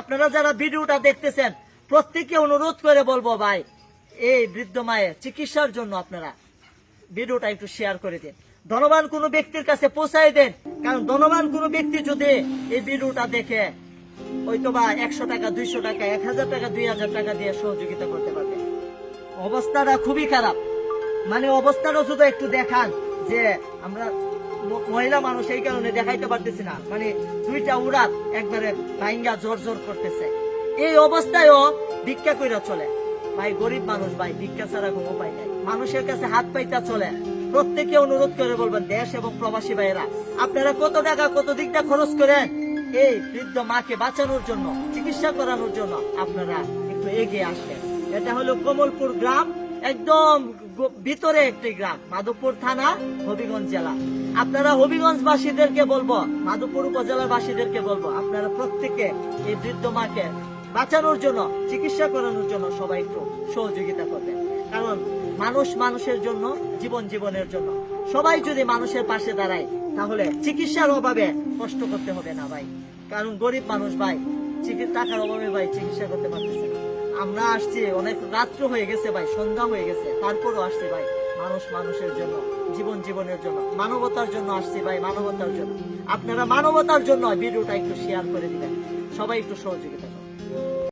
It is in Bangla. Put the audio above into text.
আপনারা যারা ভিডিওটা দেখতেছেন, প্রত্যেককে অনুরোধ করে বলব ভাই, এই বৃদ্ধ মায়ের চিকিৎসার জন্য আপনারা ভিডিওটা একটু শেয়ার করে দিন। ধনবান কোনো ব্যক্তির কাছে পৌঁছাই দেন, কারণ ধনবান কোনো ব্যক্তি যদি এই ভিডিওটা দেখে, হয়তো বা একশো টাকা, দুইশো টাকা, এক হাজার টাকা, দুই হাজার টাকা দিয়ে সহযোগিতা করতে পারবে। অবস্থাটা খুবই খারাপ। মানে অবস্থাটা শুধু একটু দেখান যে আমরা মহিলা মানুষ এই কারণে দেখাইতে পারতেছি না। মানে দুইটা উড়াত একবারে ভাইঙ্গা জোর জোর করতেছে। এই অবস্থায়ও ভিক্ষা কইরা চলে। ভাই, গরিব মানুষ ভাই, ভিক্ষা ছাড়া কোনো উপায় নাই। মানুষের কাছে হাত পাইতা চলে। প্রত্যেকে অনুরোধ করে বলবেন, দেশ এবং প্রবাসী ভাইয়েরা, আপনারা কত টাকা, কত দিকটা খরচ করেন? এই বৃদ্ধ মাকে বাঁচানোর জন্য, চিকিৎসা করানোর জন্য আপনারা একটু এগিয়ে আসবেন। এটা হলো কমলপুর গ্রাম একদম ভিতরে একটি গ্রাম, মাধবপুর থানা, হবিগঞ্জ জেলা। আপনারা হবিগঞ্জ বাসীদেরকে বলব, মাধবপুর উপজেলার বাসীদেরকে বলব, আপনারা প্রত্যেকে এই বৃদ্ধ মাকে বাঁচানোর জন্য, চিকিৎসা করানোর জন্য সবাই একটু সহযোগিতা করবেন। কারণ মানুষ মানুষের জন্য, জীবন জীবনের জন্য। সবাই যদি মানুষের পাশে দাঁড়ায়, তাহলে চিকিৎসার অভাবে কষ্ট করতে হবে না ভাই। কারণ গরিব মানুষ ভাই টাকার অভাবে ভাই চিকিৎসা করতে পারতেছে না। আমরা আসছি, অনেক রাত্র হয়ে গেছে ভাই, সন্ধ্যা হয়ে গেছে, তারপরও আসছি ভাই, মানুষ মানুষের জন্য, জীবন জীবনের জন্য, মানবতার জন্য আসছি ভাই, মানবতার জন্য আপনারা মানবতার জন্য ভিডিওটা একটু শেয়ার করে দিবেন, সবাই একটু সহযোগিতা।